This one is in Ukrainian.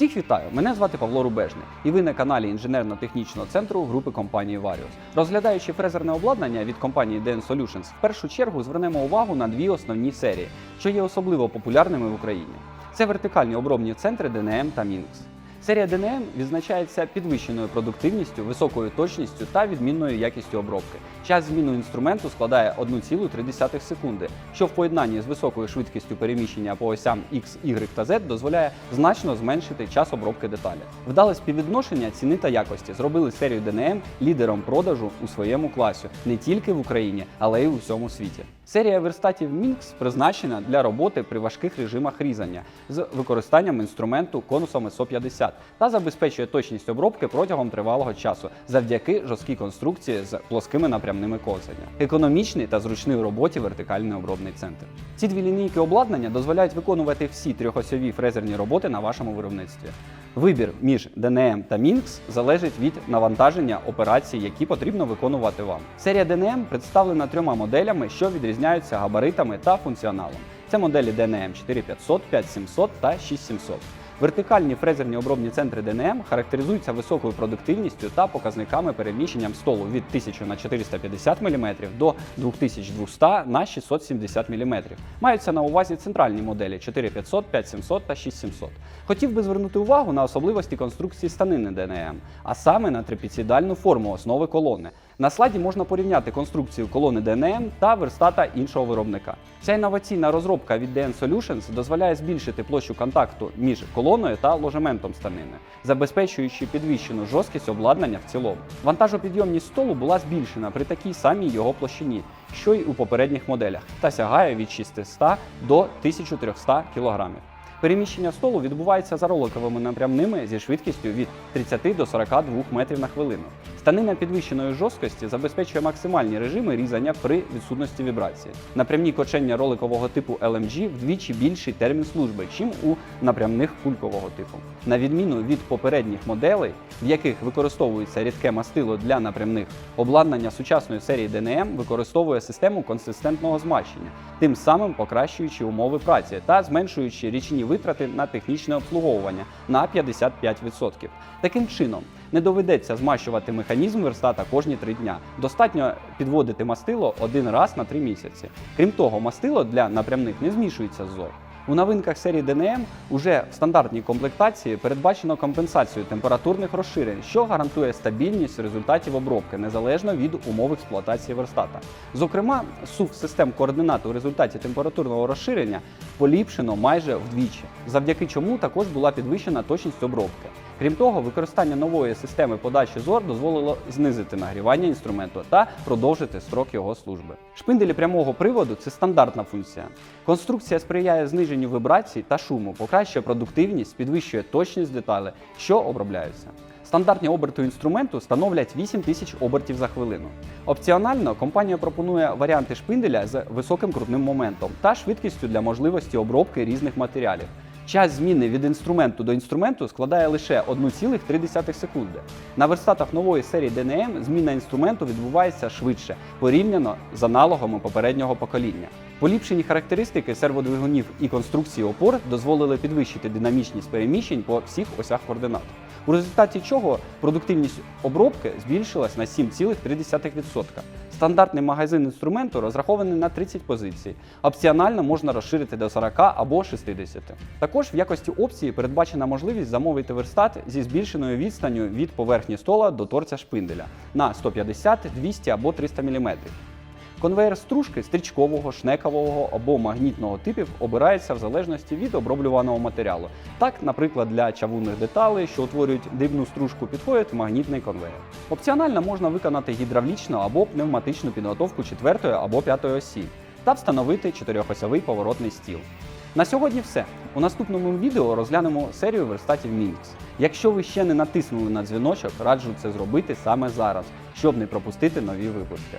Всіх вітаю! Мене звати Павло Рубежний, і ви на каналі інженерно-технічного центру групи компанії Varios. Розглядаючи фрезерне обладнання від компанії DN Solutions, в першу чергу звернемо увагу на дві основні серії, що є особливо популярними в Україні. Це вертикальні обробні центри DNM та Minx. Серія DNM відзначається підвищеною продуктивністю, високою точністю та відмінною якістю обробки. Час зміну інструменту складає 1,3 секунди, що в поєднанні з високою швидкістю переміщення по осям X, Y та Z дозволяє значно зменшити час обробки деталі. Вдале співвідношення ціни та якості зробили серію DNM лідером продажу у своєму класі не тільки в Україні, але й у всьому світі. Серія верстатів Minx призначена для роботи при важких режимах різання з використанням інструменту конусами 150 та забезпечує точність обробки протягом тривалого часу завдяки жорсткій конструкції з плоскими напрямними ковзання. Економічний та зручний у роботі вертикальний обробний центр. Ці дві лінійки обладнання дозволяють виконувати всі трьохосьові фрезерні роботи на вашому виробництві. Вибір між DNM та Minx залежить від навантаження операцій, які потрібно виконувати вам. Серія DNM представлена трьома моделями, що відрізняються габаритами та функціоналом. Це моделі DNM 4500, 5700 та 6700. Вертикальні фрезерні обробні центри ДНМ характеризуються високою продуктивністю та показниками переміщенням столу від 1000 на 450 мм до 2200 на 670 мм. Маються на увазі центральні моделі 4500, 5700 та 6700. Хотів би звернути увагу на особливості конструкції станини ДНМ, а саме на трипецідальну форму основи колони. На слайді можна порівняти конструкцію колони DNM та верстата іншого виробника. Ця інноваційна розробка від DN Solutions дозволяє збільшити площу контакту між колоною та ложементом станини, забезпечуючи підвищену жорсткість обладнання в цілому. Вантажопідйомність столу була збільшена при такій самій його площині, що й у попередніх моделях, та сягає від 600 до 1300 кг. Переміщення столу відбувається за роликовими напрямними зі швидкістю від 30 до 42 метрів на хвилину. Станина підвищеної жорсткості забезпечує максимальні режими різання при відсутності вібрації. Напрямні кочення роликового типу LMG вдвічі більший термін служби, чим у напрямних кулькового типу. На відміну від попередніх моделей, в яких використовується рідке мастило для напрямних, обладнання сучасної серії DNM використовує систему консистентного змащення, тим самим покращуючи умови праці та зменшуючи річні витрати на технічне обслуговування на 55%. Таким чином, не доведеться змащувати механізм верстата кожні три дня. Достатньо підводити мастило один раз на три місяці. Крім того, мастило для напрямних не змішується з зор. У новинках серії DNM уже в стандартній комплектації передбачено компенсацію температурних розширень, що гарантує стабільність результатів обробки незалежно від умов експлуатації верстата. Зокрема, сув систем координат у результаті температурного розширення поліпшено майже вдвічі, завдяки чому також була підвищена точність обробки. Крім того, використання нової системи подачі зор дозволило знизити нагрівання інструменту та продовжити строк його служби. Шпинделі прямого приводу це стандартна функція. Конструкція сприяє зниженню вібрацій та шуму, покращує продуктивність, підвищує точність деталей, що обробляються. Стандартні оберти інструменту становлять 8 тисяч обертів за хвилину. Опціонально компанія пропонує варіанти шпинделя з високим крутним моментом та швидкістю для можливості обробки різних матеріалів. Час зміни від інструменту до інструменту складає лише 1,3 секунди. На верстатах нової серії DNM зміна інструменту відбувається швидше, порівняно з аналогами попереднього покоління. Поліпшені характеристики серводвигунів і конструкції опор дозволили підвищити динамічність переміщень по всіх осях координат. У результаті чого продуктивність обробки збільшилась на 7,3%. Стандартний магазин інструменту розрахований на 30 позицій. Опціонально можна розширити до 40 або 60. Також в якості опції передбачена можливість замовити верстат зі збільшеною відстанню від поверхні стола до торця шпинделя на 150, 200 або 300 мм. Конвейер стружки стрічкового, шнекового або магнітного типів обирається в залежності від оброблюваного матеріалу. Так, наприклад, для чавунних деталей, що утворюють дрібну стружку, підходить магнітний конвейер. Опціонально можна виконати гідравлічну або пневматичну підготовку четвертої або п'ятої осі та встановити чотирьохосьовий поворотний стіл. На сьогодні все. У наступному відео розглянемо серію верстатів Minix. Якщо ви ще не натиснули на дзвіночок, раджу це зробити саме зараз, щоб не пропустити нові випуски.